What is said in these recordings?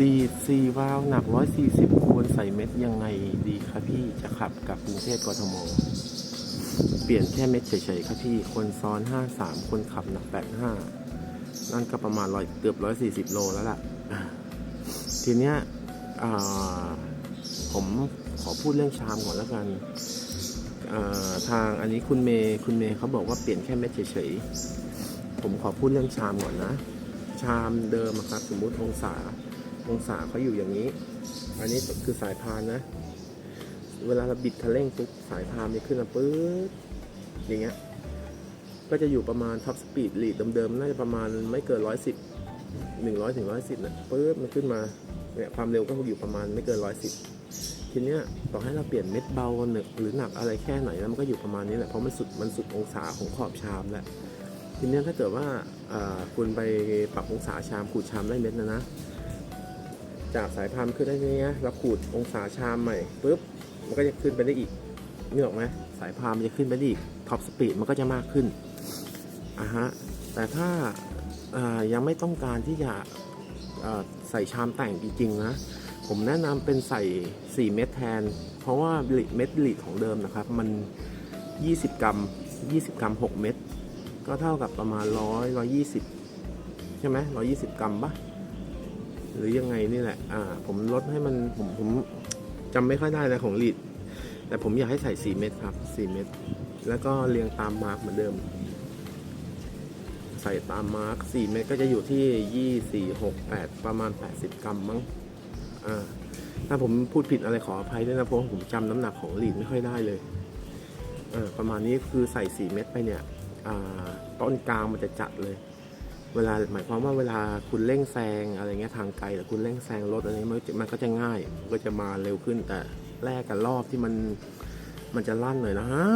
ลีดซีวาลหนัก 140 ควรใส่เม็ดยังไงดีครับพี่จะขับกับกรุงเทพกทม เปลี่ยนแค่เม็ดเฉยๆครับพี่ คนซ้อน 53 คนขับหนัก 85 นั่นก็ประมาณร้อยเกือบ 140 โลแล้วล่ะ ทีเนี้ยอ่าผมขอพูดเรื่องชามก่อนแล้วกันอ่าทางอันนี้คุณเมย์คุณเมย์เขาบอกว่าเปลี่ยนแค่เม็ดเฉยๆ ผมขอพูดเรื่องชามก่อนนะ ชามเดิมครับสมมุติองศา องศาเขาอยู่อย่างนี้ อันนี้คือสายพานนะ เวลาเราบิดคันเร่งปุ๊บสายพานมันขึ้นมาปุ๊บอย่างเงี้ย ก็จะอยู่ประมาณท็อปสปีดลีดเดิมๆ น่าจะประมาณไม่เกินร้อยสิบหนึ่งร้อยถึงร้อยสิบนะปุ๊บมันขึ้นมา เนี่ยความเร็วก็อยู่ประมาณไม่เกินร้อยสิบทีเนี้ยต่อให้เราเปลี่ยนเม็ดเบาหนึกหรือหนักอะไรแค่ไหนแล้วมันก็อยู่ประมาณนี้แหละเพราะมันสุดมันสุดองศาของขอบชามแหละทีเนี้ยถ้าเกิดว่าคุณไปปรับองศาชามขูดชามได้เม็ดนะนะ จากสายพานขึ้นได้เนี้ยเราขูดองศาชามใหม่ปุ๊บมันก็จะขึ้นไปได้อีกนึกออกไหมสายพานมันจะขึ้นไปได้อีกท็อปสปีดมันก็จะมากขึ้นอะฮะแต่ถ้าอ่ายังไม่ต้องการที่จะใส่ชามแต่งจริงๆนะผมแนะนำเป็นใส่ 4 เม็ดแทน เพราะว่าเม็ดลิตของเดิมนะครับ มัน 20 กรัม 20 กรัม 6 เม็ดก็เท่ากับประมาณ 100 120 ใช่ไหม120 กรัมปะ หรือยังไงนี่แหละ อ่า ผมลดให้มันผมผมจำไม่ค่อยได้นะของลีดแต่ผมอยากให้ใส่ 4 เม็ดครับ 4 เม็ดแล้วก็เรียงตามมาร์กเหมือนเดิม ใส่ตามมาร์ก4เม็ดก็จะอยู่ที่ 2 4 6 8 ประมาณ 80 กรัมมั้งอ่าถ้าผมพูดผิดอะไรขออภัยด้วยนะเพราะผมจำน้ำหนักของลีดไม่ค่อยได้เลยอ่าประมาณนี้คือใส่ 4 เม็ดไปเนี่ย อ่า ต้นกลางมันจะจัดเลย เวลาหมายความว่าเวลาคุณเร่งแซงอะไรเงี้ยทางไกลหรือคุณเร่งแซงรถอะไรเงี้ยมันมันก็จะง่ายมันก็จะมาเร็วขึ้นแต่แรกกับรอบที่มันมันจะลั่นหน่อยนะฮะ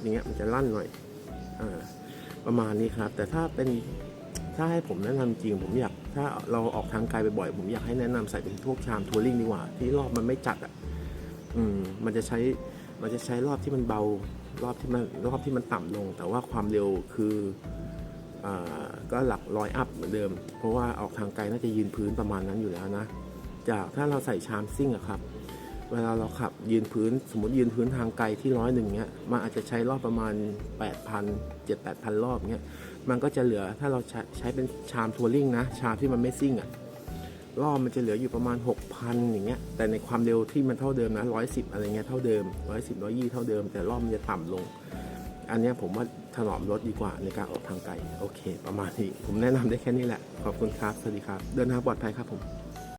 อย่างเงี้ยมันจะลั่นหน่อยอ่าประมาณนี้ครับ แต่ถ้าเป็นถ้าให้ผมแนะนำจริงผมอยาก ถ้าเราออกทางไกลบ่อยๆผมอยากให้แนะนำใส่เป็นพวกชามทัวริงดีกว่า ที่รอบมันไม่จัดอะอืมมันจะใช้มันจะใช้รอบที่มันเบารอบที่มันรอบที่มันต่ำลง แต่ว่าความเร็วคือ ก็หลักร้อยอัพเหมือนเดิม เพราะว่าออกทางไกลน่าจะยืนพื้นประมาณนั้นอยู่แล้วนะ จากถ้าเราใส่ชามซิ่งอะครับ เวลาเราขับยืนพื้นสมมติยืนพื้นทางไกลที่ร้อยหนึ่งเนี้ยมันอาจจะใช้รอบประมาณ 8,000 7 8 0 0 รอบเนี้ยมันก็จะเหลือถ้าเราใช้ใช้เป็นชามทัวริงนะ ชามที่มันไม่ซิ่งอะรอบมันจะเหลืออยู่ประมาณ 6,000 อย่างเงี้ย แต่ในความเร็วที่มันเท่าเดิมนะ110 อะไรเงี้ยเท่าเดิม 110 120 เท่าเดิม แต่รอบมันจะต่ำลง อันนี้ผมว่าถนอมรถดีกว่าในการออกทางไกล โอเค ประมาณนี้ ผมแนะนำได้แค่นี้แหละ ขอบคุณครับ สวัสดีครับ เดินทางปลอดภัยครับผม